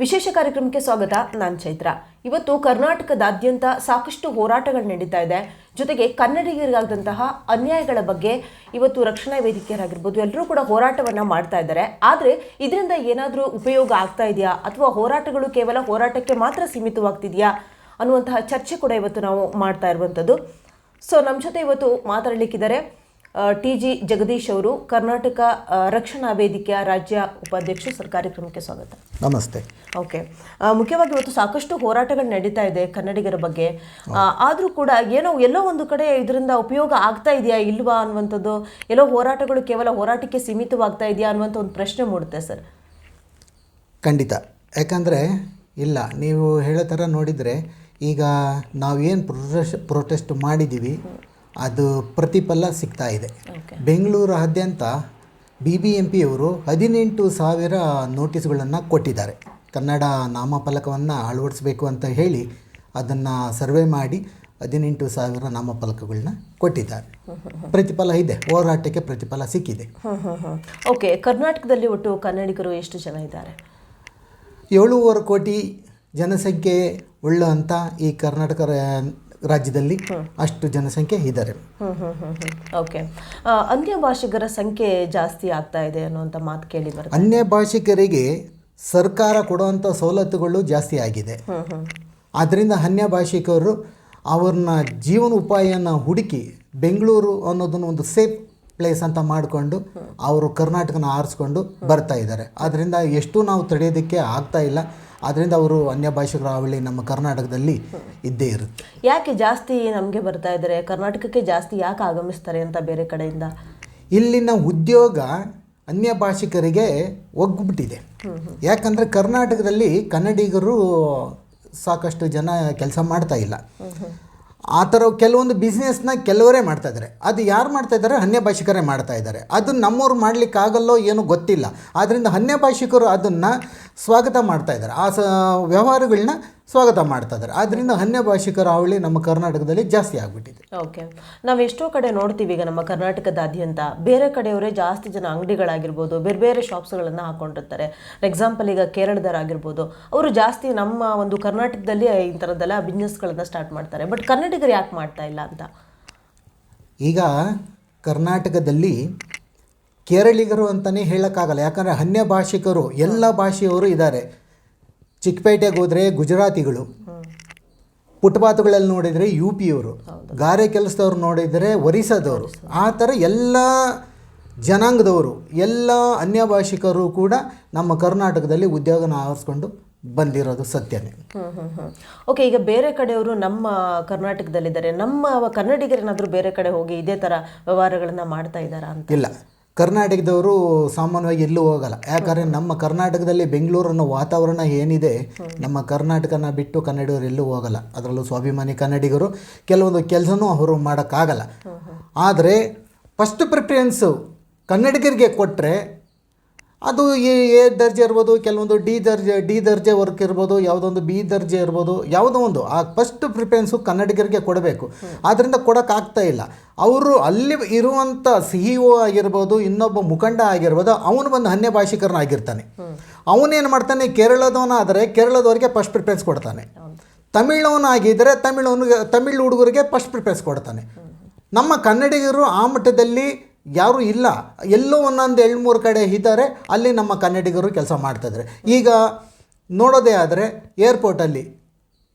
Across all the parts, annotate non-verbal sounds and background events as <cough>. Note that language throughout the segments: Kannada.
ವಿಶೇಷ ಕಾರ್ಯಕ್ರಮಕ್ಕೆ ಸ್ವಾಗತ, ನಾನು ಚೈತ್ರ. ಇವತ್ತು ಕರ್ನಾಟಕದಾದ್ಯಂತ ಸಾಕಷ್ಟು ಹೋರಾಟಗಳು ನಡೀತಾ ಇದೆ. ಜೊತೆಗೆ ಕನ್ನಡಿಗರಿಗಾದಂತಹ ಅನ್ಯಾಯಗಳ ಬಗ್ಗೆ ಇವತ್ತು ರಕ್ಷಣಾ ವೇದಿಕೆಯರಾಗಿರ್ಬೋದು, ಎಲ್ಲರೂ ಕೂಡ ಹೋರಾಟವನ್ನು ಮಾಡ್ತಾ ಇದ್ದಾರೆ. ಆದರೆ ಇದರಿಂದ ಏನಾದರೂ ಉಪಯೋಗ ಆಗ್ತಾ ಇದೆಯಾ? ಅಥವಾ ಹೋರಾಟಗಳು ಕೇವಲ ಹೋರಾಟಕ್ಕೆ ಮಾತ್ರ ಸೀಮಿತವಾಗ್ತಿದೆಯಾ? ಅನ್ನುವಂತಹ ಚರ್ಚೆ ಕೂಡ ಇವತ್ತು ನಾವು ಮಾಡ್ತಾ ಇರುವಂಥದ್ದು. ಸೊ ನಮ್ಮ ಜೊತೆ ಇವತ್ತು ಮಾತಾಡಲಿಕ್ಕಿದ್ದಾರೆ ಟಿ ಜಿ ಜಗದೀಶ್ ಅವರು ಕರ್ನಾಟಕ ರಕ್ಷಣಾ ವೇದಿಕೆಯ ರಾಜ್ಯ ಉಪಾಧ್ಯಕ್ಷರು ಸರ್ಕಾರಿ ಕಾರ್ಯಕ್ರಮಕ್ಕೆ ಸ್ವಾಗತ. ನಮಸ್ತೆ. ಓಕೆ. ಮುಖ್ಯವಾಗಿ ಇವತ್ತು ಸಾಕಷ್ಟು ಹೋರಾಟಗಳು ನಡೀತಾ ಇದೆ ಕನ್ನಡಿಗರ ಬಗ್ಗೆ. ಆದರೂ ಕೂಡ ಏನೋ ಎಲ್ಲೋ ಒಂದು ಕಡೆ ಇದರಿಂದ ಉಪಯೋಗ ಆಗ್ತಾ ಇದೆಯಾ ಇಲ್ವಾ ಅನ್ನುವಂಥದ್ದು? ಎಲ್ಲೋ ಹೋರಾಟಗಳು ಕೇವಲ ಹೋರಾಟಕ್ಕೆ ಸೀಮಿತವಾಗ್ತಾ ಇದೆಯಾ ಅನ್ನುವಂಥ ಒಂದು ಪ್ರಶ್ನೆ ಮೂಡುತ್ತೆ ಸರ್. ಖಂಡಿತ. ಯಾಕಂದರೆ ಇಲ್ಲ ನೀವು ಹೇಳೋ ಥರ ನೋಡಿದರೆ ಈಗ ನಾವೇನು ಪ್ರೊಟೆಸ್ಟ್ ಪ್ರೊಟೆಸ್ಟ್ ಮಾಡಿದ್ದೀವಿ ಅದು ಪ್ರತಿಫಲ ಸಿಗ್ತಾ ಇದೆ. ಬೆಂಗಳೂರಾದ್ಯಂತ ಬಿ ಬಿ ಎಂ ಪಿಯವರು ಹದಿನೆಂಟು ಸಾವಿರ ನೋಟಿಸ್ಗಳನ್ನು ಕೊಟ್ಟಿದ್ದಾರೆ. ಕನ್ನಡ ನಾಮಫಲಕವನ್ನು ಅಳವಡಿಸಬೇಕು ಅಂತ ಹೇಳಿ ಅದನ್ನು ಸರ್ವೆ ಮಾಡಿ ಹದಿನೆಂಟು ಸಾವಿರ ನಾಮಫಲಕಗಳನ್ನ ಕೊಟ್ಟಿದ್ದಾರೆ. ಪ್ರತಿಫಲ ಇದೆ. ಹೋರಾಟಕ್ಕೆ ಪ್ರತಿಫಲ ಸಿಕ್ಕಿದೆ. ಓಕೆ ಕರ್ನಾಟಕದಲ್ಲಿ ಒಟ್ಟು ಕನ್ನಡಿಗರು ಎಷ್ಟು ಜನ ಇದ್ದಾರೆ? ಏಳೂವರೆ ಕೋಟಿ ಜನಸಂಖ್ಯೆ ಉಳ್ಳಂಥ ಈ ಕರ್ನಾಟಕ ರಾಜ್ಯದಲ್ಲಿ ಅಷ್ಟು ಜನಸಂಖ್ಯೆ ಇದ್ದಾರೆ. ಓಕೆ ಅನ್ಯ ಭಾಷಿಗರ ಸಂಖ್ಯೆ ಜಾಸ್ತಿ ಆಗ್ತಾ ಇದೆ ಅನ್ನುವಂಥ ಮಾತು ಕೇಳಿ ಅನ್ಯ ಭಾಷಿಕರಿಗೆ ಸರ್ಕಾರ ಕೊಡುವಂಥ ಸವಲತ್ತುಗಳು ಜಾಸ್ತಿ ಆಗಿದೆ. ಆದ್ದರಿಂದ ಅನ್ಯ ಭಾಷಿಕರು ಅವ್ರನ್ನ ಜೀವನ ಉಪಾಯನ ಹುಡುಕಿ ಬೆಂಗಳೂರು ಅನ್ನೋದನ್ನು ಒಂದು ಸೇಫ್ ಪ್ಲೇಸ್ ಅಂತ ಮಾಡಿಕೊಂಡು ಅವರು ಕರ್ನಾಟಕನ ಆರಿಸ್ಕೊಂಡು ಬರ್ತಾ ಇದ್ದಾರೆ. ಆದ್ದರಿಂದ ಎಷ್ಟು ನಾವು ತಡೆಯೋದಕ್ಕೆ ಆಗ್ತಾ ಇಲ್ಲ. ಆದ್ದರಿಂದ ಅವರು ಅನ್ಯ ಭಾಷಿಕರ ಹಾವಳಿ ನಮ್ಮ ಕರ್ನಾಟಕದಲ್ಲಿ ಇದ್ದೇ ಇರುತ್ತೆ. ಯಾಕೆ ಜಾಸ್ತಿ ನಮಗೆ ಬರ್ತಾ ಇದ್ದಾರೆ ಕರ್ನಾಟಕಕ್ಕೆ ಜಾಸ್ತಿ ಯಾಕೆ ಆಗಮಿಸ್ತಾರೆ ಅಂತ ಬೇರೆ ಕಡೆಯಿಂದ? ಇಲ್ಲಿನ ಉದ್ಯೋಗ ಅನ್ಯ ಭಾಷಿಕರಿಗೆ ಒಗ್ಬಿಟ್ಟಿದೆ. ಯಾಕಂದರೆ ಕರ್ನಾಟಕದಲ್ಲಿ ಕನ್ನಡಿಗರು ಸಾಕಷ್ಟು ಜನ ಕೆಲಸ ಮಾಡ್ತಾ ಇಲ್ಲ. ಆ ಥರ ಕೆಲವೊಂದು ಬಿಸ್ನೆಸ್ನ ಕೆಲವರೇ ಮಾಡ್ತಾ ಇದ್ದಾರೆ. ಅದು ಯಾರು ಮಾಡ್ತಾ ಇದ್ದಾರೆ? ಅನ್ಯ ಭಾಷಿಕರೇ ಮಾಡ್ತಾ ಇದ್ದಾರೆ. ಅದು ನಮ್ಮವ್ರು ಮಾಡಲಿಕ್ಕಾಗಲ್ಲೋ ಏನೋ ಗೊತ್ತಿಲ್ಲ. ಆದ್ದರಿಂದ ಅನ್ಯ ಭಾಷಿಕರು ಅದನ್ನು ಸ್ವಾಗತ ಮಾಡ್ತಾ ಇದ್ದಾರೆ. ಆ ಸ ವ್ಯವಹಾರಗಳನ್ನ ಸ್ವಾಗತ ಮಾಡ್ತಾ ಇದ್ದಾರೆ. ಆದ್ದರಿಂದ ಅನ್ಯ ಭಾಷಿಕರ ಅವಳಿ ನಮ್ಮ ಕರ್ನಾಟಕದಲ್ಲಿ ಜಾಸ್ತಿ ಆಗಿಬಿಟ್ಟಿದೆ. ಓಕೆ. ನಾವು ಎಷ್ಟೋ ಕಡೆ ನೋಡ್ತೀವಿ ಈಗ ನಮ್ಮ ಕರ್ನಾಟಕದಾದ್ಯಂತ. ಬೇರೆ ಕಡೆಯವರೇ ಜಾಸ್ತಿ ಜನ ಅಂಗಡಿಗಳಾಗಿರ್ಬೋದು ಬೇರೆ ಬೇರೆ ಶಾಪ್ಸ್ಗಳನ್ನು ಹಾಕೊಂಡಿರ್ತಾರೆ. ಎಕ್ಸಾಂಪಲ್ ಈಗ ಕೇರಳದವರಾಗಿರ್ಬೋದು ಅವರು ಜಾಸ್ತಿ ನಮ್ಮ ಒಂದು ಕರ್ನಾಟಕದಲ್ಲಿ ಈ ಥರದ್ದೆಲ್ಲ ಬಿಸ್ನೆಸ್ಗಳನ್ನು ಸ್ಟಾರ್ಟ್ ಮಾಡ್ತಾರೆ. ಬಟ್ ಕರ್ನಾಟಕರು ಯಾಕೆ ಮಾಡ್ತಾ ಇಲ್ಲ ಅಂತ? ಈಗ ಕರ್ನಾಟಕದಲ್ಲಿ ಕೇರಳಿಗರು ಅಂತಲೇ ಹೇಳೋಕ್ಕಾಗಲ್ಲ. ಯಾಕಂದರೆ ಅನ್ಯ ಭಾಷಿಕರು ಎಲ್ಲ ಭಾಷೆಯವರು ಇದ್ದಾರೆ. ಚಿಕ್ಕಪೇಟೆಗೆ ಹೋದರೆ ಗುಜರಾತಿಗಳು. ಫುಟ್ಪಾತ್ಗಳಲ್ಲಿ ನೋಡಿದರೆ ಯು ಪಿಯವರು ಗಾರೆ ಕೆಲಸದವ್ರು ನೋಡಿದರೆ ಒರಿಸ್ಸಾದವರು. ಆ ಥರ ಎಲ್ಲ ಜನಾಂಗದವರು ಎಲ್ಲ ಅನ್ಯ ಭಾಷಿಕರು ಕೂಡ ನಮ್ಮ ಕರ್ನಾಟಕದಲ್ಲಿ ಉದ್ಯೋಗನ ಆರಿಸ್ಕೊಂಡು ಬಂದಿರೋದು ಸತ್ಯನೇ. ಓಕೆ ಈಗ ಬೇರೆ ಕಡೆಯವರು ನಮ್ಮ ಕರ್ನಾಟಕದಲ್ಲಿದ್ದಾರೆ. ನಮ್ಮ ಕನ್ನಡಿಗರೇನಾದರೂ ಬೇರೆ ಕಡೆ ಹೋಗಿ ಇದೇ ಥರ ವ್ಯವಹಾರಗಳನ್ನು ಮಾಡ್ತಾ ಇದ್ದಾರಾ ಅಂತ? ಇಲ್ಲ. ಕರ್ನಾಟಕದವರು ಸಾಮಾನ್ಯವಾಗಿ ಎಲ್ಲೂ ಹೋಗಲ್ಲ. ಯಾಕಂದರೆ ನಮ್ಮ ಕರ್ನಾಟಕದಲ್ಲಿ ಬೆಂಗಳೂರು ಅನ್ನೋ ವಾತಾವರಣ ಏನಿದೆ ನಮ್ಮ ಕರ್ನಾಟಕನ ಬಿಟ್ಟು ಕನ್ನಡಿಗರು ಎಲ್ಲೂ ಹೋಗಲ್ಲ. ಅದರಲ್ಲೂ ಸ್ವಾಭಿಮಾನಿ ಕನ್ನಡಿಗರು ಕೆಲವೊಂದು ಕೆಲಸನೂ ಅವರು ಮಾಡೋಕ್ಕಾಗಲ್ಲ. ಆದರೆ ಫಸ್ಟ್ ಪ್ರಿಫರೆನ್ಸು ಕನ್ನಡಿಗರಿಗೆ ಕೊಟ್ಟರೆ ಅದು ಎ ಎ ದರ್ಜೆ ಇರ್ಬೋದು, ಕೆಲವೊಂದು ಡಿ ದರ್ಜೆ ಡಿ ದರ್ಜೆ ವರ್ಕ್ ಇರ್ಬೋದು, ಯಾವುದೊಂದು ಬಿ ದರ್ಜೆ ಇರ್ಬೋದು, ಯಾವುದೋ ಒಂದು. ಆ ಫಸ್ಟ್ ಪ್ರಿಫರೆನ್ಸು ಕನ್ನಡಿಗರಿಗೆ ಕೊಡಬೇಕು. ಆದ್ದರಿಂದ ಕೊಡೋಕ್ಕಾಗ್ತಾ ಇಲ್ಲ. ಅವರು ಅಲ್ಲಿ ಇರುವಂಥ ಸಿ ಇ ಒ ಆಗಿರ್ಬೋದು, ಇನ್ನೊಬ್ಬ ಮುಖಂಡ ಆಗಿರ್ಬೋದು, ಅವನು ಬಂದು ಅನ್ಯ ಭಾಷಿಕರನಾಗಿರ್ತಾನೆ ಅವನೇನು ಮಾಡ್ತಾನೆ? ಕೇರಳದವನಾದರೆ ಕೇರಳದವರಿಗೆ ಫಸ್ಟ್ ಪ್ರಿಫರೆನ್ಸ್ ಕೊಡ್ತಾನೆ. ತಮಿಳವನಾಗಿದ್ದರೆ ತಮಿಳವನಿಗೆ ತಮಿಳು ಹುಡುಗರಿಗೆ ಫಸ್ಟ್ ಪ್ರಿಫರೆನ್ಸ್ ಕೊಡ್ತಾನೆ. ನಮ್ಮ ಕನ್ನಡಿಗರು ಆ ಮಟ್ಟದಲ್ಲಿ ಯಾರೂ ಇಲ್ಲ. ಎಲ್ಲೋ ಒಂದೊಂದು ಎರಡು ಮೂರು ಕಡೆ ಇದ್ದಾರೆ ಅಲ್ಲಿ ನಮ್ಮ ಕನ್ನಡಿಗರು ಕೆಲಸ ಮಾಡ್ತಾಯಿದ್ದಾರೆ ಈಗ ನೋಡೋದೇ ಆದರೆ ಏರ್ಪೋರ್ಟಲ್ಲಿ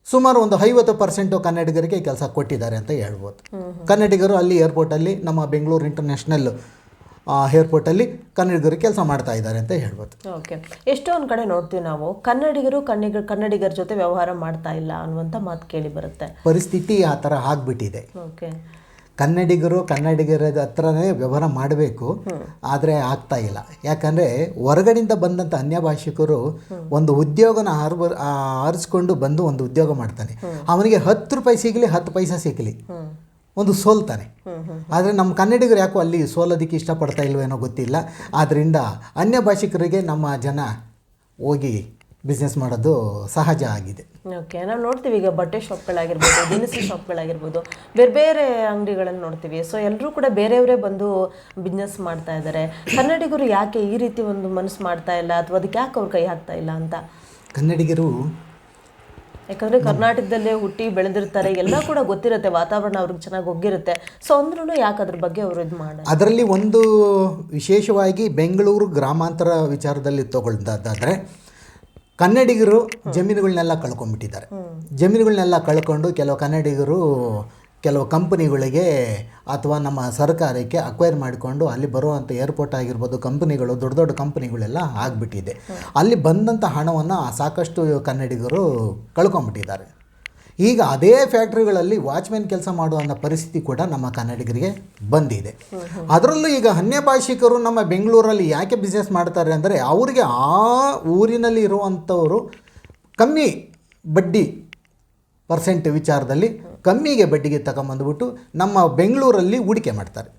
ಸುಮಾರು ಒಂದು ಐವತ್ತು ಪರ್ಸೆಂಟು ಕನ್ನಡಿಗರಿಗೆ ಕೆಲಸ ಕೊಟ್ಟಿದ್ದಾರೆ ಅಂತ ಹೇಳ್ಬೋದು. ಕನ್ನಡಿಗರು ಅಲ್ಲಿ ಏರ್ಪೋರ್ಟಲ್ಲಿ ನಮ್ಮ ಬೆಂಗಳೂರು ಇಂಟರ್ನ್ಯಾಷನಲ್ ಏರ್ಪೋರ್ಟಲ್ಲಿ ಕನ್ನಡಿಗರು ಕೆಲಸ ಮಾಡ್ತಾ ಇದ್ದಾರೆ ಅಂತ ಹೇಳ್ಬೋದು. ಓಕೆ ಎಷ್ಟೊಂದು ಒಂದು ಕಡೆ ನೋಡ್ತೀವಿ ನಾವು ಕನ್ನಡಿಗರು ಕನ್ನಡಿಗ ಕನ್ನಡಿಗರ ಜೊತೆ ವ್ಯವಹಾರ ಮಾಡ್ತಾ ಇಲ್ಲ ಅನ್ನುವಂಥ ಮಾತು ಕೇಳಿ ಬರುತ್ತೆ. ಪರಿಸ್ಥಿತಿ ಆ ಥರ ಆಗಿಬಿಟ್ಟಿದೆ. ಓಕೆ ಕನ್ನಡಿಗರು ಕನ್ನಡಿಗರ ಹತ್ರನೇ ವ್ಯವಹಾರ ಮಾಡಬೇಕು. ಆದರೆ ಆಗ್ತಾ ಇಲ್ಲ. ಯಾಕಂದರೆ ಹೊರಗಡೆಯಿಂದ ಬಂದಂಥ ಅನ್ಯ ಭಾಷಿಕರು ಒಂದು ಉದ್ಯೋಗನ ಆರ್ಬ ಆರಿಸ್ಕೊಂಡು ಬಂದು ಒಂದು ಉದ್ಯೋಗ ಮಾಡ್ತಾನೆ. ಅವನಿಗೆ ಹತ್ತು ರೂಪಾಯಿ ಸಿಗಲಿ, ಹತ್ತು ಪೈಸಾ ಸಿಗಲಿ. ಒಂದು ಸೋಲ್ತಾನೆ. ಆದರೆ ನಮ್ಮ ಕನ್ನಡಿಗರು ಯಾಕೋ ಅಲ್ಲಿ ಸೋಲೋದಕ್ಕೆ ಇಷ್ಟಪಡ್ತಾ ಇಲ್ವೇನೋ ಗೊತ್ತಿಲ್ಲ. ಆದ್ದರಿಂದ ಅನ್ಯ ಭಾಷಿಕರಿಗೆ ನಮ್ಮ ಜನ ಹೋಗಿ ಬಿಸ್ನೆಸ್ ಮಾಡೋದು ಸಹಜ ಆಗಿದೆ. ಓಕೆ ನಾವು ನೋಡ್ತೀವಿ ಈಗ ಬಟ್ಟೆ ಶಾಪ್ಗಳಾಗಿರ್ಬೋದು <coughs> ದಿನಸಿ ಶಾಪ್ಗಳಾಗಿರ್ಬೋದು ಬೇರೆ ಬೇರೆ ಅಂಗಡಿಗಳನ್ನು ನೋಡ್ತೀವಿ. ಸೊ ಎಲ್ಲರೂ ಕೂಡ ಬೇರೆಯವರೇ ಬಂದು ಬಿಸ್ನೆಸ್ ಮಾಡ್ತಾ ಇದ್ದಾರೆ ಕನ್ನಡಿಗರು ಯಾಕೆ ಈ ರೀತಿ ಒಂದು ಮನಸ್ಸು ಮಾಡ್ತಾ ಇಲ್ಲ ಅಥವಾ ಅದಕ್ಕೆ ಯಾಕೆ ಅವ್ರು ಕೈ ಹಾಕ್ತಾ ಇಲ್ಲ ಅಂತ? ಕನ್ನಡಿಗರು ಯಾಕಂದರೆ ಕರ್ನಾಟಕದಲ್ಲೇ ಹುಟ್ಟಿ ಬೆಳೆದಿರ್ತಾರೆ ಎಲ್ಲ ಕೂಡ ಗೊತ್ತಿರುತ್ತೆ ವಾತಾವರಣ ಅವ್ರಿಗೆ ಚೆನ್ನಾಗಿ ಒಗ್ಗಿರುತ್ತೆ. ಸೊ ಅಂದ್ರೂ ಯಾಕೆ ಅದ್ರ ಬಗ್ಗೆ ಅವರು ಇದು ಮಾಡ ಅದರಲ್ಲಿ ಒಂದು ವಿಶೇಷವಾಗಿ ಬೆಂಗಳೂರು ಗ್ರಾಮಾಂತರ ವಿಚಾರದಲ್ಲಿ ತಗೊಳ್ದಾದ್ರೆ ಕನ್ನಡಿಗರು ಜಮೀನುಗಳನ್ನೆಲ್ಲ ಕಳ್ಕೊಂಡ್ಬಿಟ್ಟಿದ್ದಾರೆ. ಜಮೀನುಗಳನ್ನೆಲ್ಲ ಕಳ್ಕೊಂಡು ಕೆಲವು ಕನ್ನಡಿಗರು ಕೆಲವು ಕಂಪನಿಗಳಿಗೆ ಅಥವಾ ನಮ್ಮ ಸರ್ಕಾರಕ್ಕೆ ಅಕ್ವೈರ್ ಮಾಡಿಕೊಂಡು ಅಲ್ಲಿ ಬರುವಂಥ ಏರ್ಪೋರ್ಟ್ ಆಗಿರ್ಬೋದು ಕಂಪನಿಗಳು, ದೊಡ್ಡ ದೊಡ್ಡ ಕಂಪನಿಗಳೆಲ್ಲ ಆಗಿಬಿಟ್ಟಿದೆ. ಅಲ್ಲಿ ಬಂದಂಥ ಹಣವನ್ನು ಸಾಕಷ್ಟು ಕನ್ನಡಿಗರು ಕಳ್ಕೊಂಡ್ಬಿಟ್ಟಿದ್ದಾರೆ. ಈಗ ಅದೇ ಫ್ಯಾಕ್ಟ್ರಿಗಳಲ್ಲಿ ವಾಚ್ಮ್ಯಾನ್ ಕೆಲಸ ಮಾಡುವಂಥ ಪರಿಸ್ಥಿತಿ ಕೂಡ ನಮ್ಮ ಕನ್ನಡಿಗರಿಗೆ ಬಂದಿದೆ. ಅದರಲ್ಲೂ ಈಗ ಅನ್ಯ ಭಾಷಿಕರು ನಮ್ಮ ಬೆಂಗಳೂರಲ್ಲಿ ಯಾಕೆ ಬಿಸ್ನೆಸ್ ಮಾಡ್ತಾರೆ ಅಂದರೆ ಅವರಿಗೆ ಆ ಊರಿನಲ್ಲಿ ಇರುವಂಥವರು ಕಮ್ಮಿ ಬಡ್ಡಿ ಪರ್ಸೆಂಟ್ ವಿಚಾರದಲ್ಲಿ ಕಮ್ಮಿಗೆ ಬಡ್ಡಿಗೆ ತಗೊಂಬಂದ್ಬಿಟ್ಟು ನಮ್ಮ ಬೆಂಗಳೂರಲ್ಲಿ ಹೂಡಿಕೆ ಮಾಡ್ತಾರೆ.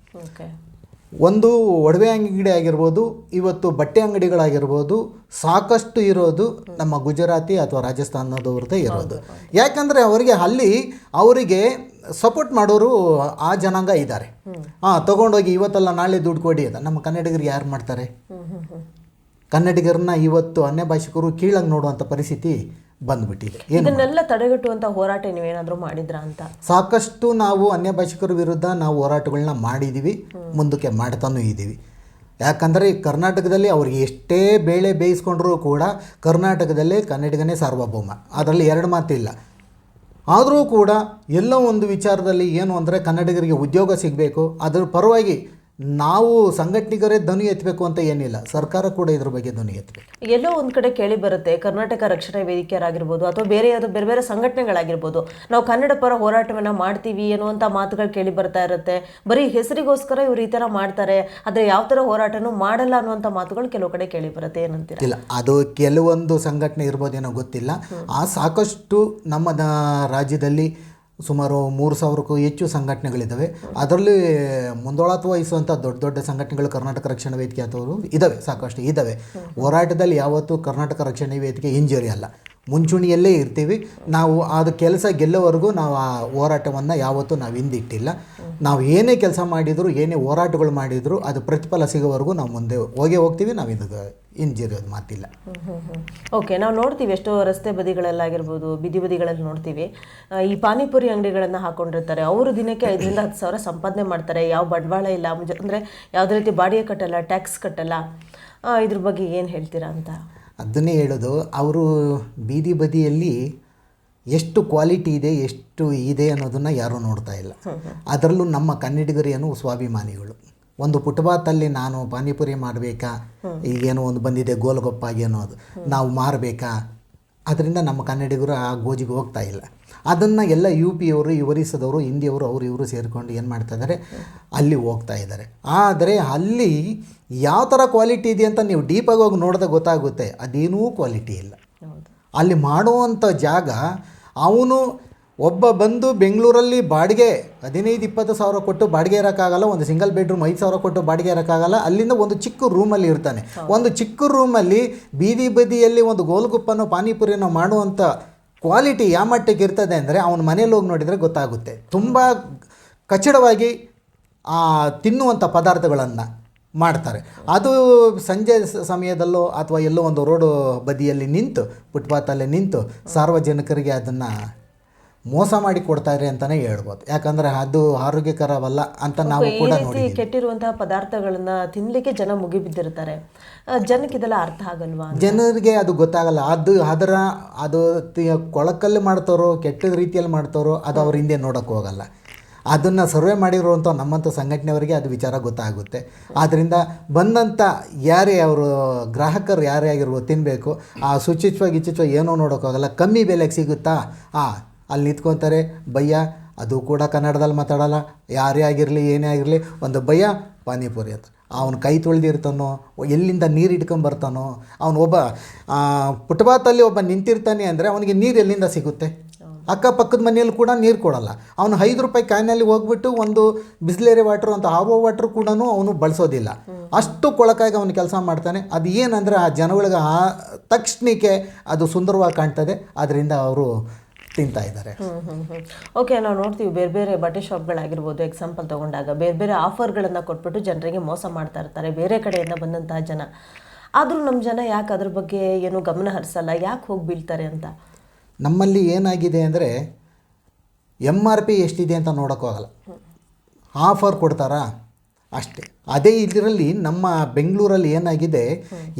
ಒಂದು ಒಡವೆ ಅಂಗಡಿ ಆಗಿರ್ಬೋದು ಇವತ್ತು ಬಟ್ಟೆ ಅಂಗಡಿಗಳಾಗಿರ್ಬೋದು ಸಾಕಷ್ಟು ಇರೋದು ನಮ್ಮ ಗುಜರಾತಿ ಅಥವಾ ರಾಜಸ್ಥಾನದವ್ರದ್ದೇ ಇರೋದು. ಯಾಕಂದರೆ ಅವರಿಗೆ ಅಲ್ಲಿ ಅವರಿಗೆ ಸಪೋರ್ಟ್ ಮಾಡೋರು ಆ ಜನಾಂಗ ಇದ್ದಾರೆ. ಹಾಂ ತೊಗೊಂಡೋಗಿ ಇವತ್ತಲ್ಲ ನಾಳೆ ದುಡ್ಡು ಕೊಡಿ ಅಂತ. ನಮ್ಮ ಕನ್ನಡಿಗರಿಗೆ ಯಾರು ಮಾಡ್ತಾರೆ? ಕನ್ನಡಿಗರನ್ನ ಇವತ್ತು ಅನ್ಯ ಭಾಷಿಕರು ಕೀಳಾಗಿ ನೋಡುವಂಥ ಪರಿಸ್ಥಿತಿ ಬಂದ್ಬಿಟ್ಟಿದೆ. ಇದನ್ನೆಲ್ಲ ತಡೆಗಟ್ಟುವಂಥ ಹೋರಾಟ ನೀವೇನಾದರೂ ಮಾಡಿದ್ರಾ ಅಂತ? ಸಾಕಷ್ಟು ನಾವು ಅನ್ಯ ಭಾಷಿಕರ ವಿರುದ್ಧ ನಾವು ಹೋರಾಟಗಳನ್ನ ಮಾಡಿದ್ದೀವಿ ಮುಂದಕ್ಕೆ ಮಾಡ್ತಾನೂ ಇದ್ದೀವಿ ಯಾಕಂದರೆ ಕರ್ನಾಟಕದಲ್ಲಿ ಅವ್ರಿಗೆ ಎಷ್ಟೇ ಬೇಳೆ ಬೇಯಿಸ್ಕೊಂಡ್ರೂ ಕೂಡ ಕರ್ನಾಟಕದಲ್ಲೇ ಕನ್ನಡಿಗನೇ ಸಾರ್ವಭೌಮ. ಅದರಲ್ಲಿ ಎರಡು ಮಾತಿಲ್ಲ. ಆದರೂ ಕೂಡ ಎಲ್ಲೋ ಒಂದು ವಿಚಾರದಲ್ಲಿ ಏನು ಅಂದರೆ ಕನ್ನಡಿಗರಿಗೆ ಉದ್ಯೋಗ ಸಿಗಬೇಕು ಅದರ ಪರವಾಗಿ ನಾವು ಸಂಘಟನೆಗರೇ ಧ್ವನಿ ಎತ್ತಬೇಕು ಅಂತ ಏನಿಲ್ಲ ಸರ್ಕಾರ ಕೂಡ ಇದ್ರ ಬಗ್ಗೆ ಧ್ವನಿ ಎತ್ತಬೇಕು. ಎಲ್ಲೋ ಒಂದು ಕಡೆ ಕೇಳಿ ಬರುತ್ತೆ ಕರ್ನಾಟಕ ರಕ್ಷಣಾ ವೇದಿಕೆಯರಾಗಿರ್ಬೋದು ಅಥವಾ ಬೇರೆ ಯಾವುದೋ ಬೇರೆ ಬೇರೆ ಸಂಘಟನೆಗಳಾಗಿರ್ಬೋದು. ನಾವು ಕನ್ನಡ ಪರ ಹೋರಾಟವನ್ನ ಮಾಡ್ತೀವಿ ಅನ್ನುವಂಥ ಮಾತುಗಳು ಕೇಳಿ ಬರ್ತಾ ಇರುತ್ತೆ. ಬರೀ ಹೆಸರಿಗೋಸ್ಕರ ಇವ್ರು ಈ ಥರ ಮಾಡ್ತಾರೆ ಆದರೆ ಯಾವ ಥರ ಹೋರಾಟನೂ ಮಾಡಲ್ಲ ಅನ್ನುವಂಥ ಮಾತುಗಳು ಕೆಲವು ಕಡೆ ಕೇಳಿ ಬರುತ್ತೆ ಏನಂತೀರ? ಇಲ್ಲ ಅದು ಕೆಲವೊಂದು ಸಂಘಟನೆ ಇರ್ಬೋದೇನೋ ಗೊತ್ತಿಲ್ಲ. ಆ ಸಾಕಷ್ಟು ನಮ್ಮ ರಾಜ್ಯದಲ್ಲಿ ಸುಮಾರು ಮೂರು ಸಾವಿರಕ್ಕೂ ಹೆಚ್ಚು ಸಂಘಟನೆಗಳಿದ್ದಾವೆ. ಅದರಲ್ಲಿ ಮುಂದೋಳತ್ವ ವಹಿಸುವಂಥ ದೊಡ್ಡ ದೊಡ್ಡ ಸಂಘಟನೆಗಳು ಕರ್ನಾಟಕ ರಕ್ಷಣಾ ವೇದಿಕೆ ಅಥವಾ ಇದ್ದಾವೆ ಸಾಕಷ್ಟು ಇದ್ದಾವೆ. ಹೋರಾಟದಲ್ಲಿ ಯಾವತ್ತೂ ಕರ್ನಾಟಕ ರಕ್ಷಣಾ ವೇದಿಕೆ ಇಂಜುರಿ ಅಲ್ಲ ಮುಂಚೂಣಿಯಲ್ಲೇ ಇರ್ತೀವಿ. ನಾವು ಅದು ಕೆಲಸ ಗೆಲ್ಲೋವರೆಗೂ ನಾವು ಆ ಹೋರಾಟವನ್ನು ಯಾವತ್ತೂ ನಾವು ಹಿಂದಿಟ್ಟಿಲ್ಲ. ನಾವು ಏನೇ ಕೆಲಸ ಮಾಡಿದರೂ, ಏನೇ ಹೋರಾಟಗಳು ಮಾಡಿದರೂ, ಅದು ಪ್ರತಿಫಲ ಸಿಗೋವರೆಗೂ ನಾವು ಮುಂದೆ ಹೋಗೇ ಹೋಗ್ತೀವಿ. ನಾವು ಇದು ಹಿಂಜಿರೋದು ಮಾತಿಲ್ಲ. ಓಕೆ, ನಾವು ನೋಡ್ತೀವಿ ಎಷ್ಟೋ ರಸ್ತೆ ಬದಿಗಳಲ್ಲಾಗಿರ್ಬೋದು, ಬಿದಿ ಬದಿಗಳಲ್ಲಿ ನೋಡ್ತೀವಿ. ಈ ಪಾನಿಪುರಿ ಅಂಗಡಿಗಳನ್ನು ಹಾಕೊಂಡಿರ್ತಾರೆ. ಅವರು ದಿನಕ್ಕೆ ಐದರಿಂದ ಹತ್ತು ಸಾವಿರ ಸಂಪಾದನೆ ಮಾಡ್ತಾರೆ. ಯಾವ ಬಂಡವಾಳ ಇಲ್ಲ. ಅಂದ್ರೆ ಯಾವುದೇ ರೀತಿ ಬಾಡಿಗೆ ಕಟ್ಟಲ್ಲ, ಟ್ಯಾಕ್ಸ್ ಕಟ್ಟಲ್ಲ. ಇದ್ರ ಬಗ್ಗೆ ಏನು ಹೇಳ್ತೀರಾ ಅಂತ? ಅದನ್ನೇ ಹೇಳೋದು ಅವರು ಬೀದಿ ಬದಿಯಲ್ಲಿ ಎಷ್ಟು ಕ್ವಾಲಿಟಿ ಇದೆ ಎಷ್ಟು ಇದೆ ಅನ್ನೋದನ್ನು ಯಾರೂ ನೋಡ್ತಾ ಇಲ್ಲ. ಅದರಲ್ಲೂ ನಮ್ಮ ಕನ್ನಡಿಗರು ಏನು ಸ್ವಾಭಿಮಾನಿಗಳು. ಒಂದು ಪುಟ್ಬಾತಲ್ಲಿ ನಾನು ಪಾನಿಪುರಿ ಮಾಡಬೇಕಾ? ಈಗೇನೋ ಒಂದು ಬಂದಿದೆ ಗೋಲ್ಗೊಪ್ಪಾಗಿ ಅನ್ನೋದು. ನಾವು ಮಾರಬೇಕಾ? ಅದರಿಂದ ನಮ್ಮ ಕನ್ನಡಿಗರು ಆ ಗೋಜಿಗೆ ಹೋಗ್ತಾ ಇಲ್ಲ. ಅದನ್ನು ಎಲ್ಲ ಯು ಪಿಯವರು ಇವರಿಸದವರು ಹಿಂದಿಯವರು ಅವರು ಇವರು ಸೇರಿಕೊಂಡು ಏನು ಮಾಡ್ತಾ ಇದ್ದಾರೆ? ಅಲ್ಲಿ ಹೋಗ್ತಾ ಇದ್ದಾರೆ. ಆದರೆ ಅಲ್ಲಿ ಯಾವ ಥರ ಕ್ವಾಲಿಟಿ ಇದೆ ಅಂತ ನೀವು ಡೀಪಾಗಿ ಹೋಗಿ ನೋಡಿದಾಗ ಗೊತ್ತಾಗುತ್ತೆ. ಅದೇನೂ ಕ್ವಾಲಿಟಿ ಇಲ್ಲ. ಅಲ್ಲಿ ಮಾಡುವಂಥ ಜಾಗ ಅವನು ಒಬ್ಬ ಬಂದು ಬೆಂಗಳೂರಲ್ಲಿ ಬಾಡಿಗೆ ಹದಿನೈದು ಇಪ್ಪತ್ತು ಸಾವಿರ ಕೊಟ್ಟು ಬಾಡಿಗೆ ಇರೋಕ್ಕಾಗಲ್ಲ ಒಂದು ಸಿಂಗಲ್ ಬೆಡ್ರೂಮ್ ಐದು ಸಾವಿರ ಕೊಟ್ಟು ಬಾಡಿಗೆ ಇರೋಕ್ಕಾಗಲ್ಲ ಅಲ್ಲಿಂದ ಒಂದು ಚಿಕ್ಕ ರೂಮಲ್ಲಿ ಇರ್ತಾನೆ. ಒಂದು ಚಿಕ್ಕ ರೂಮಲ್ಲಿ ಬೀದಿ ಬದಿಯಲ್ಲಿ ಒಂದು ಗೋಲ್ಗುಪ್ಪನೋ ಪಾನಿಪುರಿನೋ ಮಾಡುವಂಥ ಕ್ವಾಲಿಟಿ ಯಾವ ಮಟ್ಟಿಗೆ ಇರ್ತದೆ ಅಂದರೆ ಅವನ ಮನೇಲಿ ಹೋಗಿ ನೋಡಿದರೆ ಗೊತ್ತಾಗುತ್ತೆ. ತುಂಬ ಕಚ್ಚಡವಾಗಿ ಆ, ತಿನ್ನುವಂಥ ಪದಾರ್ಥಗಳನ್ನು. ಮಾಡ್ತಾರೆ. ಅದು ಸಂಜೆ ಸಮಯದಲ್ಲೋ ಅಥವಾ ಎಲ್ಲೋ ಒಂದು ರೋಡು ಬದಿಯಲ್ಲಿ ನಿಂತು ಫುಟ್ಪಾತಲ್ಲಿ ನಿಂತು ಸಾರ್ವಜನಿಕರಿಗೆ ಅದನ್ನು ಮೋಸ ಮಾಡಿ ಕೊಡ್ತಾರೆ ಅಂತಲೇ ಹೇಳ್ಬೋದು. ಯಾಕಂದರೆ ಅದು ಆರೋಗ್ಯಕರವಲ್ಲ ಅಂತ ನಾವು ಕೂಡ ನೋಡಿ ಕೆಟ್ಟಿರುವಂತಹ ಪದಾರ್ಥಗಳನ್ನ ತಿನ್ಲಿಕ್ಕೆ ಜನ ಮುಗಿಬಿದ್ದಿರ್ತಾರೆ ಜನಕ್ಕೆ ಇದೆಲ್ಲ ಅರ್ಥ ಆಗಲ್ವಾ ಜನರಿಗೆ ಅದು ಗೊತ್ತಾಗಲ್ಲ. ಅದು ಅದರ ಅದು ಕೊಳಕಲ್ಲಿ ಮಾಡ್ತಾರೋ ಕೆಟ್ಟ ರೀತಿಯಲ್ಲಿ ಮಾಡ್ತಾರೋ ಅದು ಅವ್ರ ಹಿಂದೆ ನೋಡೋಕ್ಕೆ ಹೋಗಲ್ಲ. ಅದನ್ನು ಸರ್ವೆ ಮಾಡಿರುವಂಥ ನಮ್ಮಂಥ ಸಂಘಟನೆಯವರಿಗೆ ಅದು ವಿಚಾರ ಗೊತ್ತಾಗುತ್ತೆ. ಆದ್ದರಿಂದ ಬಂದಂಥ ಯಾರೇ ಅವರು ಗ್ರಾಹಕರು ಯಾರೇ ಆಗಿರ್ಬೋದು ತಿನ್ನಬೇಕು ಆ ಶುಚಿತ್ವ ಗಿಚಿತ್ವ ಏನೋ ನೋಡೋಕ್ಕಾಗಲ್ಲ. ಕಮ್ಮಿ ಬೆಲೆಗೆ ಸಿಗುತ್ತಾ? ಆ ಅಲ್ಲಿ ನಿಂತ್ಕೊತಾರೆ ಭಯ್ಯ ಅದು ಕೂಡ ಕನ್ನಡದಲ್ಲಿ ಮಾತಾಡಲ್ಲ. ಯಾರೇ ಆಗಿರಲಿ ಏನೇ ಆಗಿರಲಿ ಒಂದು ಭಯ ಪಾನಿಪುರಿ ಅಂತ. ಅವನು ಕೈ ತೊಳೆದಿರ್ತಾನೋ ಎಲ್ಲಿಂದ ನೀರು ಇಟ್ಕೊಂಬರ್ತಾನೋ ಅವನು ಒಬ್ಬ ಆ, ಫುಟ್ಪಾತಲ್ಲಿ ಒಬ್ಬ ನಿಂತಿರ್ತಾನೆ ಅಂದರೆ ಅವನಿಗೆ ನೀರು ಎಲ್ಲಿಂದ ಸಿಗುತ್ತೆ? ಅಕ್ಕಪಕ್ಕದ ಮನೆಯಲ್ಲಿ ಕೂಡ ನೀರು ಕೊಡಲ್ಲ. ಅವನು ಐದು ರೂಪಾಯಿ ಕಾಯಿನಲ್ಲಿ ಹೋಗ್ಬಿಟ್ಟು ಒಂದು ಬಿಸ್ಲೇರಿ ವಾಟರ್ ಅಂತ ಆವೋ ವಾಟರ್ ಕೂಡ ಅವನು ಬಳಸೋದಿಲ್ಲ. ಅಷ್ಟು ಕೊಳಕಾಗಿ ಅವನು ಕೆಲಸ ಮಾಡ್ತಾನೆ. ಅದು ಏನಂದರೆ ಆ ಜನಗಳಿಗೆ ಆ ತಕ್ಷಣಕ್ಕೆ ಅದು ಸುಂದರವಾಗಿ ಕಾಣ್ತದೆ. ಅದರಿಂದ ಅವರು ತಿಂತಾ ಇದ್ದಾರೆ. ಓಕೆ ನಾವು ನೋಡ್ತೀವಿ ಬೇರೆ ಬೇರೆ ಬಟ್ಟೆ ಶಾಪ್ಗಳಾಗಿರ್ಬೋದು ಎಕ್ಸಾಂಪಲ್ ತಗೊಂಡಾಗ ಬೇರೆ ಬೇರೆ ಆಫರ್ಗಳನ್ನು ಕೊಟ್ಬಿಟ್ಟು ಜನರಿಗೆ ಮೋಸ ಮಾಡ್ತಾ ಇರ್ತಾರೆ ಬೇರೆ ಕಡೆಯಿಂದ ಬಂದಂತಹ ಜನ. ಆದರೂ ನಮ್ಮ ಜನ ಯಾಕೆ ಅದ್ರ ಬಗ್ಗೆ ಏನು ಗಮನ ಹರಿಸಲ್ಲ? ಯಾಕೆ ಹೋಗಿ ಬೀಳ್ತಾರೆ ಅಂತ? ನಮ್ಮಲ್ಲಿ ಏನಾಗಿದೆ ಅಂದರೆ ಎಂ ಆರ್ ಪಿ ಎಷ್ಟಿದೆ ಅಂತ ನೋಡೋಕ್ಕಾಗಲ್ಲ ಆಫರ್ ಕೊಡ್ತಾರಾ? ಅಷ್ಟೇ. ಅದೇ ಇದರಲ್ಲಿ ನಮ್ಮ ಬೆಂಗಳೂರಲ್ಲಿ ಏನಾಗಿದೆ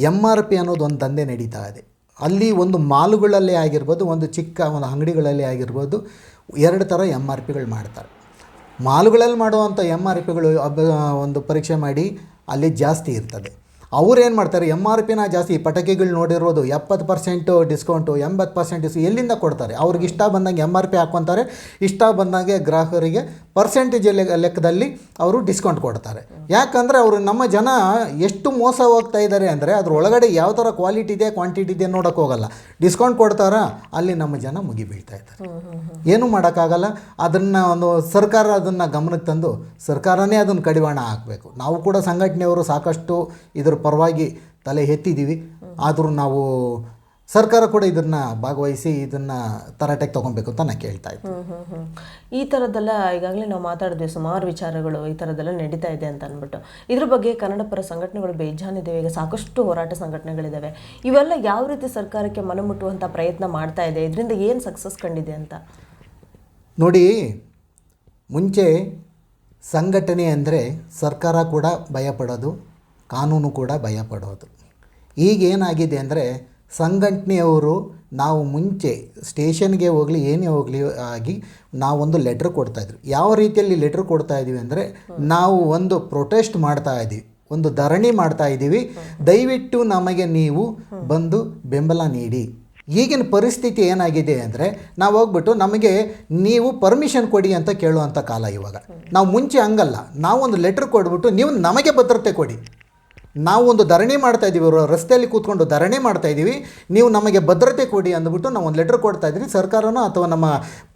ಎಂ ಆರ್ ಪಿ ಅನ್ನೋದು ಒಂದು ದಂಧೆ ನಡೀತಾ ಇದೆ. ಅಲ್ಲಿ ಒಂದು ಮಾಲುಗಳಲ್ಲಿ ಆಗಿರ್ಬೋದು, ಒಂದು ಚಿಕ್ಕ ಒಂದು ಅಂಗಡಿಗಳಲ್ಲಿ ಆಗಿರ್ಬೋದು, ಎರಡು ಥರ ಎಂ ಆರ್ ಪಿಗಳು ಮಾಡ್ತಾರೆ. ಮಾಲುಗಳಲ್ಲಿ ಮಾಡುವಂಥ ಎಂ ಆರ್ ಪಿಗಳು ಒಂದು ಪರೀಕ್ಷೆ ಮಾಡಿ ಅಲ್ಲಿ ಜಾಸ್ತಿ ಇರ್ತದೆ. ಅವ್ರು ಏನು ಮಾಡ್ತಾರೆ ಎಂ ಆರ್ ಪಿನ ಜಾಸ್ತಿ ಪಟಾಕಿಗಳು ನೋಡಿರೋದು ಎಪ್ಪತ್ತು ಪರ್ಸೆಂಟು ಡಿಸ್ಕೌಂಟು ಎಂಬತ್ತು ಪರ್ಸೆಂಟ್ ಡಿಸ್ ಎಲ್ಲಿಂದ ಕೊಡ್ತಾರೆ? ಅವ್ರಿಗೆ ಇಷ್ಟ ಬಂದಂಗೆ ಎಂ ಆರ್ ಪಿ ಹಾಕ್ಕೊತಾರೆ. ಇಷ್ಟ ಬಂದಂಗೆ ಗ್ರಾಹಕರಿಗೆ ಪರ್ಸೆಂಟೇಜ್ ಲೆಕ್ಕದಲ್ಲಿ ಅವರು ಡಿಸ್ಕೌಂಟ್ ಕೊಡ್ತಾರೆ. ಯಾಕಂದರೆ ಅವರು ನಮ್ಮ ಜನ ಎಷ್ಟು ಮೋಸ ಹೋಗ್ತಾ ಇದ್ದಾರೆ ಅಂದರೆ ಅದ್ರ ಒಳಗಡೆ ಯಾವ ಥರ ಕ್ವಾಲಿಟಿ ಇದೆ ಕ್ವಾಂಟಿಟಿ ಇದೆ ನೋಡೋಕೆ ಹೋಗಲ್ಲ. ಡಿಸ್ಕೌಂಟ್ ಕೊಡ್ತಾರಾ? ಅಲ್ಲಿ ನಮ್ಮ ಜನ ಮುಗಿಬೀಳ್ತಾ ಇದ್ದಾರೆ. ಏನೂ ಮಾಡೋಕ್ಕಾಗಲ್ಲ. ಅದನ್ನು ಒಂದು ಸರ್ಕಾರ ಅದನ್ನು ಗಮನಕ್ಕೆ ತಂದು ಸರ್ಕಾರನೇ ಅದನ್ನು ಕಡಿವಾಣ ಹಾಕಬೇಕು. ನಾವು ಕೂಡ ಸಂಘಟನೆಯವರು ಸಾಕಷ್ಟು ಇದ್ರ ಪರವಾಗಿ ತಲೆ ಎತ್ತಿದ್ದೀವಿ. ಆದರೂ ನಾವು ಸರ್ಕಾರ ಕೂಡ ಇದನ್ನು ಭಾಗವಹಿಸಿ ಇದನ್ನು ತರಾಟೆಗೆ ತೊಗೊಬೇಕು ಅಂತ ನಾನು ಕೇಳ್ತಾ ಇದ್ದೆ. ಈ ಥರದ್ದೆಲ್ಲ ಈಗಾಗಲೇ ನಾವು ಮಾತಾಡಿದ್ವಿ ಸುಮಾರು ವಿಚಾರಗಳು ಈ ಥರದ್ದೆಲ್ಲ ನಡೀತಾ ಇದೆ ಅಂತ ಅಂದ್ಬಿಟ್ಟು. ಇದ್ರ ಬಗ್ಗೆ ಕನ್ನಡ ಪರ ಸಂಘಟನೆಗಳು ಬೇಜಾನಿದ್ದಾವೆ ಈಗ ಸಾಕಷ್ಟು ಹೋರಾಟ ಸಂಘಟನೆಗಳಿದ್ದಾವೆ ಇವೆಲ್ಲ ಯಾವ ರೀತಿ ಸರ್ಕಾರಕ್ಕೆ ಮನಮುಟ್ಟುವಂಥ ಪ್ರಯತ್ನ ಮಾಡ್ತಾ ಇದೆ ಇದರಿಂದ ಏನು ಸಕ್ಸಸ್ ಕಂಡಿದೆ ಅಂತ? ನೋಡಿ ಮುಂಚೆ ಸಂಘಟನೆ ಅಂದರೆ ಸರ್ಕಾರ ಕೂಡ ಭಯಪಡೋದು ಕಾನೂನು ಕೂಡ ಭಯಪಡೋದು. ಈಗ ಏನಾಗಿದೆ ಅಂದರೆ ಸಂಘಟನೆಯವರು ನಾವು ಮುಂಚೆ ಸ್ಟೇಷನ್ಗೆ ಹೋಗಲಿ, ಏನೇ ಹೋಗಲಿ ಆಗಿ ನಾವೊಂದು ಲೆಟ್ರ್ ಕೊಡ್ತಾಯಿದ್ವಿ ಯಾವ ರೀತಿಯಲ್ಲಿ ಲೆಟ್ರ್ ಕೊಡ್ತಾ ಇದ್ದೀವಿ ಅಂದರೆ ನಾವು ಒಂದು ಪ್ರೊಟೆಸ್ಟ್ ಮಾಡ್ತಾ ಇದ್ದೀವಿ ಒಂದು ಧರಣಿ ಮಾಡ್ತಾ ಇದ್ದೀವಿ. ದಯವಿಟ್ಟು ನಮಗೆ ನೀವು ಬಂದು ಬೆಂಬಲ ನೀಡಿ. ಈಗಿನ ಪರಿಸ್ಥಿತಿ ಏನಾಗಿದೆ ಅಂದರೆ ನಾವು ಹೋಗ್ಬಿಟ್ಟು ನಮಗೆ ನೀವು ಪರ್ಮಿಷನ್ ಕೊಡಿ ಅಂತ ಕೇಳುವಂಥ ಕಾಲ ಇವಾಗ. ನಾವು ಮುಂಚೆ ಹಂಗಲ್ಲ, ನಾವೊಂದು ಲೆಟ್ರ್ ಕೊಡ್ಬಿಟ್ಟು ನೀವು ನಮಗೆ ಭದ್ರತೆ ಕೊಡಿ. ನಾವು ಒಂದು ಧರಣಿ ಮಾಡ್ತಾ ಇದ್ದೀವಿ ರಸ್ತೆಯಲ್ಲಿ ಕೂತ್ಕೊಂಡು ಧರಣಿ ಮಾಡ್ತಾ ಇದ್ದೀವಿ, ನೀವು ನಮಗೆ ಭದ್ರತೆ ಕೊಡಿ ಅಂದ್ಬಿಟ್ಟು ನಾವು ಒಂದು ಲೆಟ್ರ್ ಕೊಡ್ತಾ ಇದ್ದೀವಿ ಸರ್ಕಾರನೋ ಅಥವಾ ನಮ್ಮ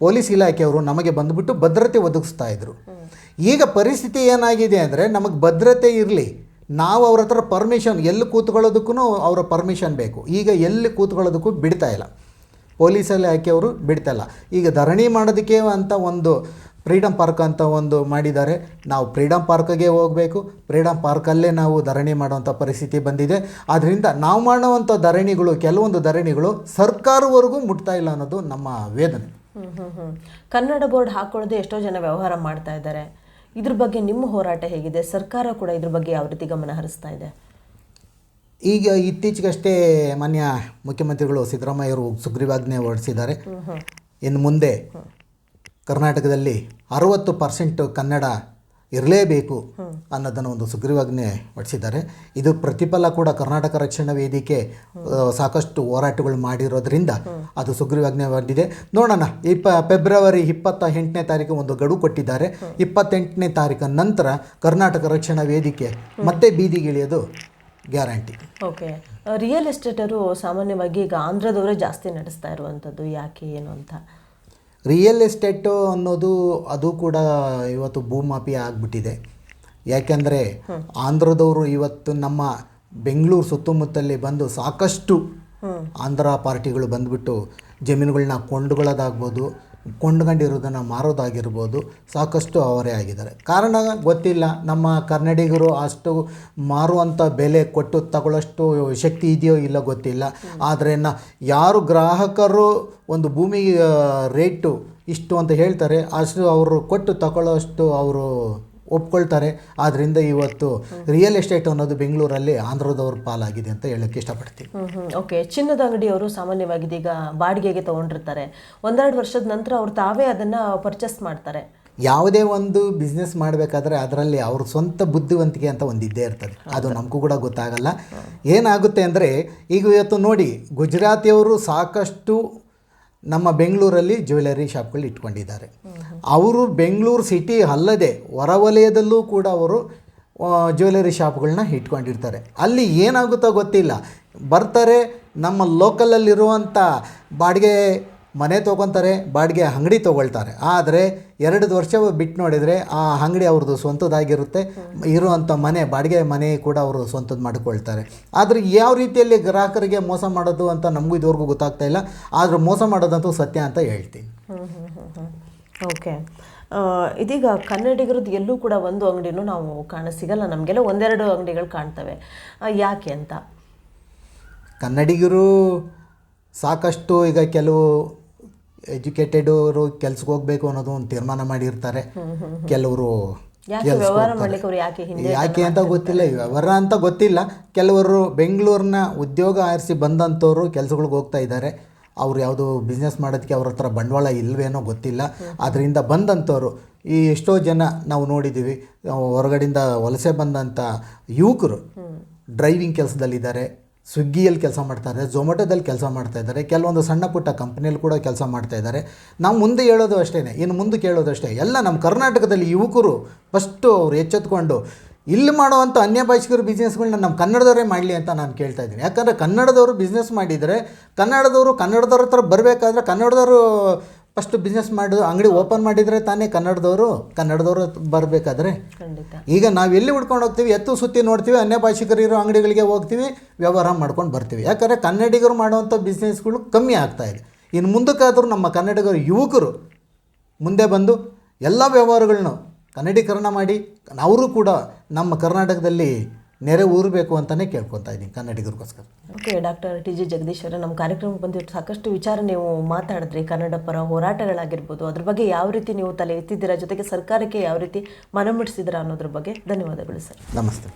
ಪೊಲೀಸ್ ಇಲಾಖೆಯವರು ನಮಗೆ ಬಂದುಬಿಟ್ಟು ಭದ್ರತೆ ಒದಗಿಸ್ತಾ ಇದ್ರು. ಈಗ ಪರಿಸ್ಥಿತಿ ಏನಾಗಿದೆ ಅಂದರೆ ನಮಗೆ ಭದ್ರತೆ ಇರಲಿ, ನಾವು ಅವ್ರ ಹತ್ರ ಪರ್ಮಿಷನ್ ಎಲ್ಲಿ ಕೂತ್ಕೊಳ್ಳೋದಕ್ಕೂ ಅವರ ಪರ್ಮಿಷನ್ ಬೇಕು. ಈಗ ಎಲ್ಲಿ ಕೂತ್ಕೊಳ್ಳೋದಕ್ಕೂ ಬಿಡ್ತಾ ಇಲ್ಲ. ಪೊಲೀಸ್ ಇಲಾಖೆಯವರು ಬಿಡ್ತಾ ಇಲ್ಲ. ಈಗ ಧರಣಿ ಮಾಡೋದಕ್ಕೆ ಅಂತ ಒಂದು ಫ್ರೀಡಮ್ ಪಾರ್ಕ್ ಅಂತ ಒಂದು ಮಾಡಿದ್ದಾರೆ. ನಾವು ಫ್ರೀಡಮ್ ಪಾರ್ಕ್ಗೆ ಹೋಗಬೇಕು. ಫ್ರೀಡಮ್ ಪಾರ್ಕಲ್ಲೇ ನಾವು ಧರಣಿ ಮಾಡುವಂಥ ಪರಿಸ್ಥಿತಿ ಬಂದಿದೆ. ಆದ್ದರಿಂದ ನಾವು ಮಾಡುವಂಥ ಧರಣಿಗಳು ಕೆಲವೊಂದು ಧರಣಿಗಳು ಸರ್ಕಾರವರೆಗೂ ಮುಟ್ತಾ ಇಲ್ಲ ಅನ್ನೋದು ನಮ್ಮ ವೇದನೆ. ಕನ್ನಡ ಬೋರ್ಡ್ ಹಾಕೊಳ್ಳದೆ ಎಷ್ಟೋ ಜನ ವ್ಯವಹಾರ ಮಾಡ್ತಾ ಇದ್ದಾರೆ. ಇದ್ರ ಬಗ್ಗೆ ನಿಮ್ಮ ಹೋರಾಟ ಹೇಗಿದೆ? ಸರ್ಕಾರ ಕೂಡ ಇದ್ರ ಬಗ್ಗೆ ಯಾವ ರೀತಿ ಗಮನ ಹರಿಸ್ತಾ ಇದೆ? ಈಗ ಇತ್ತೀಚೆಗಷ್ಟೇ ಮಾನ್ಯ ಮುಖ್ಯಮಂತ್ರಿಗಳು ಸಿದ್ದರಾಮಯ್ಯರು ಸುಗ್ರೀವಾಜ್ಞೆ ಹೊರಡಿಸಿದ್ದಾರೆ. ಇನ್ನು ಮುಂದೆ ಕರ್ನಾಟಕದಲ್ಲಿ ಅರವತ್ತು ಪರ್ಸೆಂಟ್ ಕನ್ನಡ ಇರಲೇಬೇಕು ಅನ್ನೋದನ್ನು ಒಂದು ಸುಗ್ರೀವಾಜ್ಞೆ ಹೊಡಿಸಿದ್ದಾರೆ. ಇದು ಪ್ರತಿಫಲ ಕೂಡ ಕರ್ನಾಟಕ ರಕ್ಷಣಾ ವೇದಿಕೆ ಸಾಕಷ್ಟು ಹೋರಾಟಗಳು ಮಾಡಿರೋದ್ರಿಂದ ಅದು ಸುಗ್ರೀವಾಜ್ಞೆ ಬಂದಿದೆ ನೋಡೋಣ ಇಪ್ಪ ಫೆಬ್ರವರಿ ಇಪ್ಪತ್ತ ಎಂಟನೇ ತಾರೀಕು ಒಂದು ಗಡುವು ಕೊಟ್ಟಿದ್ದಾರೆ. ಇಪ್ಪತ್ತೆಂಟನೇ ತಾರೀಕು ನಂತರ ಕರ್ನಾಟಕ ರಕ್ಷಣಾ ವೇದಿಕೆ ಮತ್ತೆ ಬೀದಿಗಿಳಿಯೋದು ಗ್ಯಾರಂಟಿ. ಓಕೆ. ರಿಯಲ್ ಎಸ್ಟೇಟರು ಸಾಮಾನ್ಯವಾಗಿ ಈಗ ಆಂಧ್ರದವರೇ ಜಾಸ್ತಿ ನಡೆಸ್ತಾ ಇರುವಂಥದ್ದು ಯಾಕೆ ಏನು ಅಂತ? ರಿಯಲ್ ಎಸ್ಟೇಟು ಅನ್ನೋದು ಅದು ಕೂಡ ಇವತ್ತು ಭೂಮಾಪಿ ಆಗಿಬಿಟ್ಟಿದೆ. ಯಾಕೆಂದರೆ ಆಂಧ್ರದವರು ಇವತ್ತು ನಮ್ಮ ಬೆಂಗಳೂರು ಸುತ್ತಮುತ್ತಲಿ ಬಂದು ಸಾಕಷ್ಟು ಆಂಧ್ರ ಪಾರ್ಟಿಗಳು ಬಂದುಬಿಟ್ಟು ಜಮೀನುಗಳನ್ನ ಕೊಂಡುಕೊಳ್ಳೋದಾಗ್ಬೋದು ಕೊಂಡ್ಕೊಂಡಿರೋದನ್ನು ಮಾರೋದಾಗಿರ್ಬೋದು ಸಾಕಷ್ಟು ಅವರೇ ಆಗಿದ್ದಾರೆ. ಕಾರಣ ಗೊತ್ತಿಲ್ಲ. ನಮ್ಮ ಕನ್ನಡಿಗರು ಅಷ್ಟು ಮಾರುವಂಥ ಬೆಲೆ ಕೊಟ್ಟು ತಗೊಳ್ಳೋಷ್ಟು ಶಕ್ತಿ ಇದೆಯೋ ಇಲ್ಲ ಗೊತ್ತಿಲ್ಲ. ಆದರೆ ನ ಯಾರು ಗ್ರಾಹಕರು ಒಂದು ಭೂಮಿ ರೇಟು ಇಷ್ಟು ಅಂತ ಹೇಳ್ತಾರೆ. ಅಷ್ಟು ಅವರು ಕೊಟ್ಟು ತಗೊಳ್ಳೋಷ್ಟು ಅವರು ಒಪ್ಕೊಳ್ತಾರೆ. ಆದ್ದರಿಂದ ಇವತ್ತು ರಿಯಲ್ ಎಸ್ಟೇಟ್ ಅನ್ನೋದು ಬೆಂಗಳೂರಲ್ಲಿ ಆಂಧ್ರದವ್ರ ಪಾಲಾಗಿದೆ ಅಂತ ಹೇಳಕ್ಕೆ ಹ್ಮ್ ಓಕೆ ಚಿನ್ನದ ಅಂಗಡಿಯವರು ಸಾಮಾನ್ಯವಾಗಿ ಈಗ ಬಾಡಿಗೆಗೆ ತಗೊಂಡಿರ್ತಾರೆ. ಒಂದೆರಡು ವರ್ಷದ ನಂತರ ಅವ್ರು ತಾವೇ ಅದನ್ನ ಪರ್ಚೇಸ್ ಮಾಡ್ತಾರೆ. ಯಾವುದೇ ಒಂದು ಬಿಸ್ನೆಸ್ ಮಾಡಬೇಕಾದ್ರೆ ಅದರಲ್ಲಿ ಅವ್ರ ಸ್ವಂತ ಬುದ್ಧಿವಂತಿಕೆ ಅಂತ ಒಂದಿದ್ದೇ ಇರ್ತದೆ. ಅದು ನಮಗೂ ಕೂಡ ಗೊತ್ತಾಗಲ್ಲ. ಏನಾಗುತ್ತೆ ಅಂದರೆ ಈಗ ಇವತ್ತು ನೋಡಿ ಗುಜರಾತಿಯವರು ಸಾಕಷ್ಟು ನಮ್ಮ ಬೆಂಗಳೂರಲ್ಲಿ ಜ್ಯುವೆಲರಿ ಶಾಪ್ಗಳು ಇಟ್ಕೊಂಡಿದ್ದಾರೆ. ಅವರು ಬೆಂಗಳೂರು ಸಿಟಿ ಅಲ್ಲದೆ ಹೊರವಲಯದಲ್ಲೂ ಕೂಡ ಅವರು ಜ್ಯುವೆಲರಿ ಶಾಪ್ಗಳನ್ನ ಇಟ್ಕೊಂಡಿರ್ತಾರೆ. ಅಲ್ಲಿ ಏನಾಗುತ್ತೋ ಗೊತ್ತಿಲ್ಲ. ಬರ್ತಾರೆ ನಮ್ಮ ಲೋಕಲಲ್ಲಿರುವಂಥ ಬಾಡಿಗೆ ಮನೆ ತೊಗೊತಾರೆ ಬಾಡಿಗೆ ಅಂಗಡಿ ತೊಗೊಳ್ತಾರೆ. ಆದರೆ ಎರಡು ವರ್ಷ ಬಿಟ್ಟು ನೋಡಿದರೆ ಆ ಅಂಗಡಿ ಅವ್ರದ್ದು ಸ್ವಂತದ್ದಾಗಿರುತ್ತೆ. ಇರುವಂಥ ಮನೆ ಬಾಡಿಗೆ ಮನೆ ಕೂಡ ಅವರು ಸ್ವಂತದ್ದು ಮಾಡಿಕೊಳ್ತಾರೆ. ಆದರೆ ಯಾವ ರೀತಿಯಲ್ಲಿ ಗ್ರಾಹಕರಿಗೆ ಮೋಸ ಮಾಡೋದು ಅಂತ ನಮಗೂ ಇದುವರೆಗೂ ಗೊತ್ತಾಗ್ತಾ ಇಲ್ಲ. ಆದರೂ ಮೋಸ ಮಾಡೋದಂತೂ ಸತ್ಯ ಅಂತ ಹೇಳ್ತೀನಿ. ಓಕೆ. ಇದೀಗ ಕನ್ನಡಿಗರದ್ದು ಎಲ್ಲೂ ಕೂಡ ಒಂದು ಅಂಗಡಿನೂ ನಾವು ಕಾಣ ಸಿಗಲ್ಲ. ನಮಗೆಲ್ಲ ಒಂದೆರಡು ಅಂಗಡಿಗಳು ಕಾಣ್ತವೆ. ಯಾಕೆ ಅಂತ? ಕನ್ನಡಿಗರು ಸಾಕಷ್ಟು ಈಗ ಕೆಲವು ಎಜುಕೇಟೆಡವರು ಕೆಲ್ಸಕ್ಕೆ ಹೋಗ್ಬೇಕು ಅನ್ನೋದು ಒಂದು ತೀರ್ಮಾನ ಮಾಡಿರ್ತಾರೆ. ಕೆಲವರು ಯಾಕೆ ಅಂತ ಗೊತ್ತಿಲ್ಲ ವ್ಯವಹಾರ ಅಂತ ಗೊತ್ತಿಲ್ಲ. ಕೆಲವರು ಬೆಂಗಳೂರಿನ ಉದ್ಯೋಗ ಆರಿಸಿ ಬಂದಂಥವ್ರು ಕೆಲಸಗಳಿಗೆ ಹೋಗ್ತಾ ಇದ್ದಾರೆ. ಅವ್ರು ಯಾವುದು ಬಿಸ್ನೆಸ್ ಮಾಡೋದಕ್ಕೆ ಅವ್ರ ಹತ್ರ ಬಂಡವಾಳ ಇಲ್ವೇನೋ ಗೊತ್ತಿಲ್ಲ. ಅದರಿಂದ ಬಂದಂಥವ್ರು ಈ ಎಷ್ಟೋ ಜನ ನಾವು ನೋಡಿದ್ದೀವಿ ನಾವು ಹೊರಗಡೆಯಿಂದ ವಲಸೆ ಬಂದಂಥ ಯುವಕರು ಡ್ರೈವಿಂಗ್ ಕೆಲಸದಲ್ಲಿದ್ದಾರೆ. ಸ್ವಿಗ್ಗಿಯಲ್ಲಿ ಕೆಲಸ ಮಾಡ್ತಾರೆ ಝೊಮ್ಯಾಟೊದಲ್ಲಿ ಕೆಲಸ ಮಾಡ್ತಾ ಇದ್ದಾರೆ, ಕೆಲವೊಂದು ಸಣ್ಣ ಪುಟ್ಟ ಕಂಪ್ನಿಯಲ್ಲಿ ಕೂಡ ಕೆಲಸ ಮಾಡ್ತಾ ಇದ್ದಾರೆ. ನಾವು ಮುಂದೆ ಹೇಳೋದು ಅಷ್ಟೇ ಇನ್ನು ಮುಂದೆ ಕೇಳೋದು ಅಷ್ಟೇ. ಎಲ್ಲ ನಮ್ಮ ಕರ್ನಾಟಕದಲ್ಲಿ ಯುವಕರು ಫಸ್ಟು ಅವ್ರು ಎಚ್ಚೆತ್ಕೊಂಡು, ಇಲ್ಲಿ ಮಾಡುವಂಥ ಅನ್ಯ ಭಾಷಿಕರು ಬಿಸ್ನೆಸ್ಗಳನ್ನ ನಮ್ಮ ಕನ್ನಡದವರೇ ಮಾಡಲಿ ಅಂತ ನಾನು ಕೇಳ್ತಾ ಇದ್ದೀನಿ. ಯಾಕಂದರೆ ಕನ್ನಡದವರು ಬಿಸ್ನೆಸ್ ಮಾಡಿದರೆ, ಕನ್ನಡದವರು ಕನ್ನಡದವ್ರ ಹತ್ರ ಬರಬೇಕಾದ್ರೆ ಕನ್ನಡದವರು ಫಸ್ಟ್ ಬಿಸ್ನೆಸ್ ಮಾಡಿದ್ರು ಅಂಗಡಿ ಓಪನ್ ಮಾಡಿದರೆ ತಾನೇ ಕನ್ನಡದವರು ಕನ್ನಡದವರು ಬರಬೇಕಾದ್ರೆ. ಈಗ ನಾವು ಎಲ್ಲಿ ಹುಡ್ಕೊಂಡು ಹೋಗ್ತೀವಿ ಎತ್ತು ಸುತ್ತಿ ನೋಡ್ತೀವಿ ಅನ್ಯ ಭಾಷಿಕರು ಇರೋ ಅಂಗಡಿಗಳಿಗೆ ಹೋಗ್ತೀವಿ ವ್ಯವಹಾರ ಮಾಡ್ಕೊಂಡು ಬರ್ತೀವಿ. ಯಾಕಂದರೆ ಕನ್ನಡಿಗರು ಮಾಡುವಂಥ ಬಿಸ್ನೆಸ್ಗಳು ಕಮ್ಮಿ ಆಗ್ತಾ ಇದೆ. ಇನ್ನು ಮುಂದಕ್ಕಾದರೂ ನಮ್ಮ ಕನ್ನಡಿಗರ ಯುವಕರು ಮುಂದೆ ಬಂದು ಎಲ್ಲ ವ್ಯವಹಾರಗಳನ್ನು ಕನ್ನಡೀಕರಣ ಮಾಡಿ ಅವರು ಕೂಡ ನಮ್ಮ ಕರ್ನಾಟಕದಲ್ಲಿ ನೆರೆ ಊರಬೇಕು ಅಂತಲೇ ಕೇಳ್ಕೊತಾ ಇದ್ದೀನಿ ಕನ್ನಡಿಗರಿಗೋಸ್ಕರ. Okay doctor T G Jagadish ಅವರೇ ನಮ್ಮ ಕಾರ್ಯಕ್ರಮಕ್ಕೆ ಬಂದಿಟ್ಟು ಸಾಕಷ್ಟು ವಿಚಾರ ನೀವು ಮಾತಾಡಿದ್ರಿ. ಕನ್ನಡ ಪರ ಹೋರಾಟಗಳಾಗಿರ್ಬೋದು ಅದ್ರ ಬಗ್ಗೆ ಯಾವ ರೀತಿ ನೀವು ತಲೆ ಎತ್ತಿದ್ದೀರಾ ಜೊತೆಗೆ ಸರ್ಕಾರಕ್ಕೆ ಯಾವ ರೀತಿ ಮನಮುಟ್ಟಿಸಿದ್ದೀರಾ ಅನ್ನೋದ್ರ ಬಗ್ಗೆ ಧನ್ಯವಾದಗಳು ಸರ್. ನಮಸ್ತೆ.